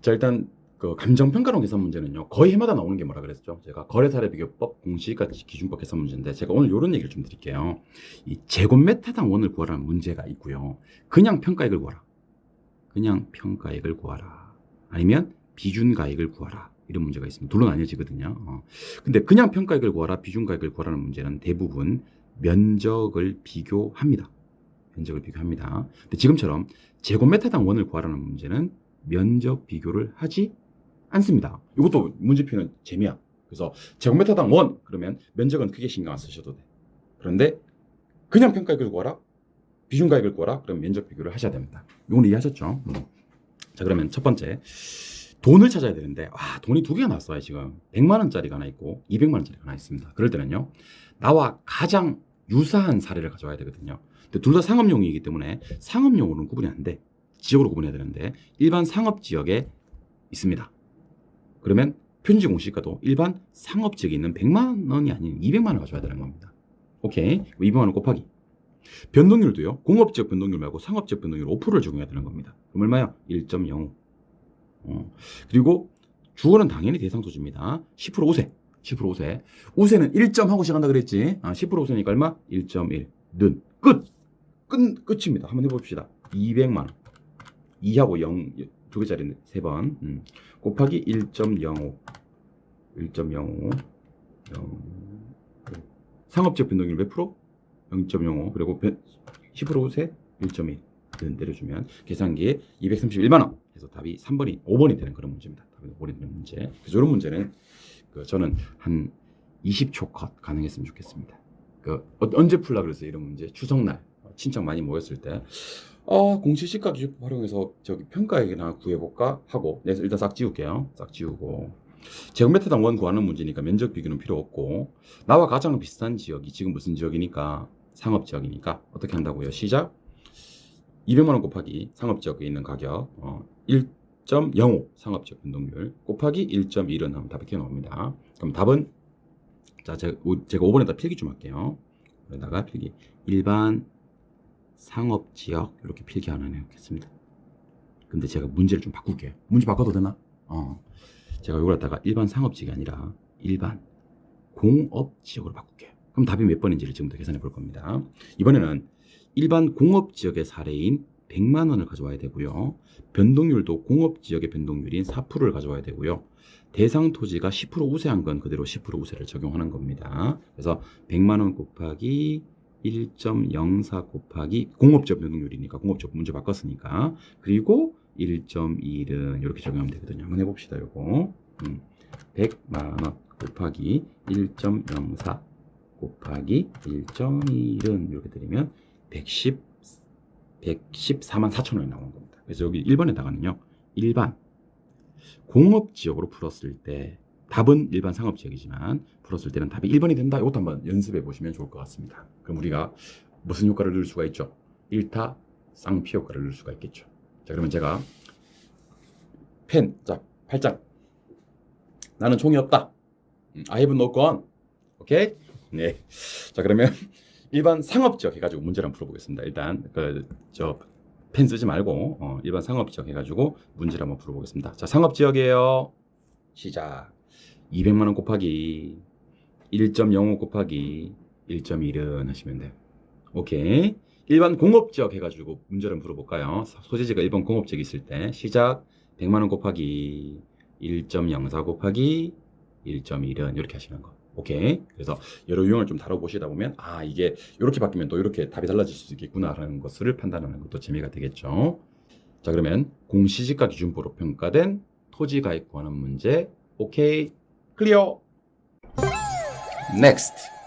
자 일단 그 감정평가론 계산 문제는요 거의 해마다 나오는 게 뭐라 그랬죠? 제가 거래사례 비교법 공시가치 기준법 계산 문제인데 제가 오늘 이런 얘기를 좀 드릴게요. 이 제곱메타당 원을 구하라는 문제가 있고요. 그냥 평가액을 구하라. 그냥 평가액을 구하라. 아니면 비준가액을 구하라. 이런 문제가 있습니다. 둘로 나뉘어지거든요. 어. 근데 그냥 평가액을 구하라 비준가액을 구하라는 문제는 대부분 면적을 비교합니다. 면적을 비교합니다. 근데 지금처럼 제곱메타당 원을 구하라는 문제는 면적 비교를 하지 않습니다. 이것도 문제표는 재미야. 그래서 제곱미터당 원 그러면 면적은 크게 신경 안 쓰셔도 돼. 그런데 그냥 평가액을 구하라, 비중가액을 구하라, 그럼 면적 비교를 하셔야 됩니다. 이건 이해하셨죠? 음. 자 그러면 첫 번째 돈을 찾아야 되는데 와 돈이 두 개가 나왔어요 지금 100만 원짜리가 하나 있고 200만 원짜리가 하나 있습니다. 그럴 때는요 나와 가장 유사한 사례를 가져와야 되거든요. 근데 둘 다 상업용이기 때문에 상업용으로는 구분이 안 돼. 지역으로 구분해야 되는데 일반 상업 지역에 있습니다. 그러면 표준지 공시가도 일반 상업 지역에 있는 100만 원이 아닌 200만 원을 가져야 되는 겁니다. 오케이. 200만 원 곱하기. 변동률도요. 공업 지역 변동률 말고 상업 지역 변동률 5%를 적용해야 되는 겁니다. 그럼 얼마야? 1.05. 어. 그리고 주어는 당연히 대상 소지입니다. 10% 우세. 10% 우세. 우세는 1점 하고 시작한다 그랬지. 아, 10% 우세니까 얼마? 1.1. 는. 끝. 끝, 끝입니다. 한번 해 봅시다. 200만 원. 2하고 0, 두 개짜리 세 번. 음. 곱하기 1.05. 1.05. 0. 상업적 변동률 몇 프로? 0.05. 그리고 변- 10% 우세 1.1. 는 내려주면 계산기에 231만 원. 해서 답이 3번이 5번이 되는 그런 문제입니다. 답이 5번이 되는 문제. 그래서 이런 문제는 그 저는 한 20초 컷 가능했으면 좋겠습니다. 그 어- 언제 풀라 그랬어요 이런 문제? 추석날 친척 많이 모였을 때 아, 공시시가 기준법 활용해서 저기 평가액이나 구해볼까 하고 네, 일단 싹 지울게요. 싹 지우고. 제곱미터당 원 구하는 문제니까 면적 비교는 필요 없고. 나와 가장 비슷한 지역이 지금 무슨 지역이니까? 상업 지역이니까. 어떻게 한다고요? 시작. 200만 원 곱하기 상업 지역에 있는 가격. 어, 1.05 상업 지역 변동률 곱하기 1.1은 하면 답이 튀어나옵니다. 그럼 답은? 자 제가, 오- 제가 5번에다 필기 좀 할게요. 여기다가 필기. 일반 상업 지역 이렇게 필기 하나 해놓겠습니다. 근데 제가 문제를 좀 바꿀게요. 문제 바꿔도 되나? 어. 제가 이걸 갖다가 일반 상업 지역이 아니라 일반 공업 지역으로 바꿀게요. 그럼 답이 몇 번인지를 지금부터 계산해 볼 겁니다. 이번에는 일반 공업 지역의 사례인 100만 원을 가져와야 되고요. 변동률도 공업 지역의 변동률인 4%를 가져와야 되고요. 대상 토지가 10% 우세한 건 그대로 10% 우세를 적용하는 겁니다. 그래서 100만 원 곱하기 1.04 곱하기 공업적 변동률이니까 공업적 문제 바꿨으니까 그리고 1.1은 이렇게 적용하면 되거든요. 한번 해봅시다. 요거 음, 100만 원 곱하기 1.04 곱하기 1.1은 이렇게 드리면 110 114만 4천 원이 나오는 겁니다. 그래서 여기 1번에다가는요. 일반 공업 지역으로 풀었을 때 답은 일반 상업 지역이지만 풀었을 때는 답이 1번이 된다. 이것도 한번 연습해 보시면 좋을 것 같습니다. 그럼 우리가 무슨 효과를 넣을 수가 있죠? 1타 쌍피 효과를 넣을 수가 있겠죠. 자, 그러면 제가 펜, 자, 8장. 나는 총이 없다. 음, I have no gun. 오케이? 네. 자, 그러면 일반 상업 지역 해가지고 문제를 한번 풀어보겠습니다. 일단 그 저 펜 쓰지 말고 어, 일반 상업 지역 해가지고 문제를 한번 풀어보겠습니다. 자, 상업 지역이에요. 시작. 200만 원 곱하기 1.05 곱하기 1.1은 하시면 돼요. 오케이. 일반 공업 지역 해가지고 문제를 한번 풀어볼까요? 소재지가 일반 공업 지역 있을 때 시작 100만 원 곱하기 1.04 곱하기 1.1은 이렇게 하시는 거. 오케이. 그래서 여러 유형을 좀 다뤄보시다 보면 아 이게 이렇게 바뀌면 또 이렇게 답이 달라질 수 있겠구나라는 것을 판단하는 것도 재미가 되겠죠. 자 그러면 공시지가 기준부로 평가된 토지 가액 구하는 문제 오케이 클리어. Next.